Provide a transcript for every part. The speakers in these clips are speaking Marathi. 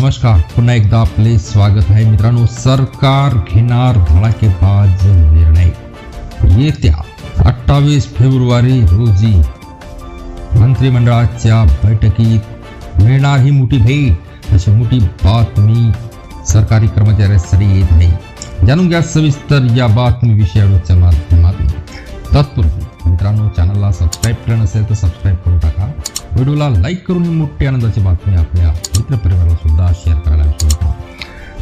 नमस्कार. पुन्हा एकदा आपले स्वागत आहे मित्रांनो. सरकार घेणार धडाकेबाज निर्णय. येत्या अठ्ठावीस फेब्रुवारी रोजी मंत्रिमंडळाच्या बैठकीत मिळणार ही मोठी भेट. अशी मोठी बातमी सरकारी कर्मचाऱ्यांसाठी येत नाही. जाणून घ्या सविस्तर या बातमी व्हिडिओच्या माध्यमातून. तत्पूर्वी मित्रांनो चॅनलला सबस्क्राईब करणं असेल तर सबस्क्राईब करून टाका. व्हिडिओला लाईक करून ही मोठी आनंदाची बातमी आपल्या मित्रपरिवाराला सुद्धा शेअर करायला विसरू नका.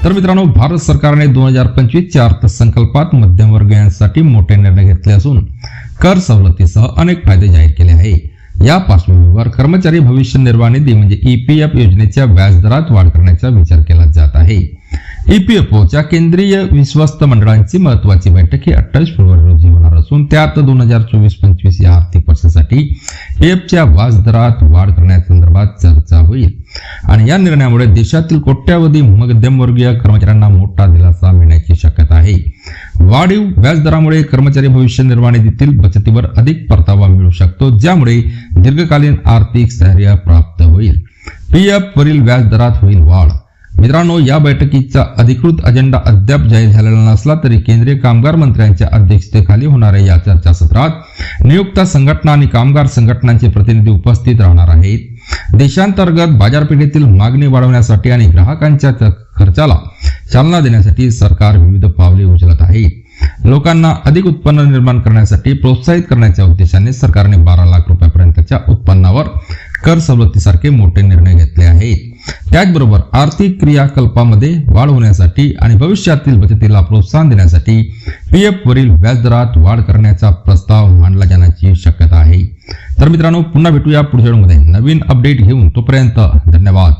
तर मित्रांनो भारत सरकारने दोन हजार पंचवीसच्या अर्थसंकल्पात मध्यमवर्गीयांसाठी मोठे निर्णय घेतले असून कर सवलतीसह अनेक फायदे जाहीर केले आहे. या पार्श्वभूमीवर कर्मचारी भविष्य निर्वाह निधी म्हणजे ईपीएफ योजनेच्या व्याजदरात वाढ करण्याचा विचार केला जात आहे. ईपीएफओच्या केंद्रीय विश्वस्त मंडळांची महत्वाची बैठक ही अठ्ठावीस फेब्रुवारी रोजी असून त्यात दोन हजार चोवीस पंचवीस या आर्थिक वर्षासाठी पेपच्या व्याजदरात वाढ करण्यासंदर्भात चर्चा होईल. आणि या निर्णयामुळे देशातील कोट्यावधी मध्यमवर्गीय कर्मचाऱ्यांना मोठा दिलासा मिळण्याची शक्यता आहे. वाढीव व्याजदरामुळे कर्मचारी भविष्य निर्वाह निधीतील बचतीवर अधिक परतावा मिळू शकतो ज्यामुळे दीर्घकालीन आर्थिक स्थैर्य प्राप्त होईल. पीएफ वरील व्याजदरात होईल वाढ. मित्रांनो या बैठकीचा अधिकृत अजेंडा अद्याप जाहीर झालेला नसला तरी केंद्रीय कामगार मंत्र्यांच्या अध्यक्षतेखाली होणाऱ्या या चर्चासत्रात नियुक्त संघटना आणि कामगार संघटनांचे प्रतिनिधी उपस्थित राहणार आहेत. देशांतर्गत बाजारपेठेतील मागणी वाढवण्यासाठी आणि ग्राहकांच्या च- खर्चाला चालना देण्यासाठी सरकार विविध पावले उचलत आहे. लोकांना अधिक उत्पन्न निर्माण करण्यासाठी प्रोत्साहित करण्याच्या उद्देशाने सरकारने बारा लाख रुपयापर्यंतच्या उत्पन्नावर कर सवलतीसारखे मोठे निर्णय घेतले आहेत. त्याचबरोबर आर्थिक क्रियाकल्पामध्ये वाढ होण्यासाठी आणि भविष्यातील बचतीला प्रोत्साहन देण्यासाठी पी वरील व्याजदरात वाढ करण्याचा प्रस्ताव मांडला जाण्याची शक्यता आहे. तर मित्रांनो पुन्हा भेटूया पुढच्या व्हिडिओमध्ये. नवीन अपडेट घेऊन तोपर्यंत धन्यवाद.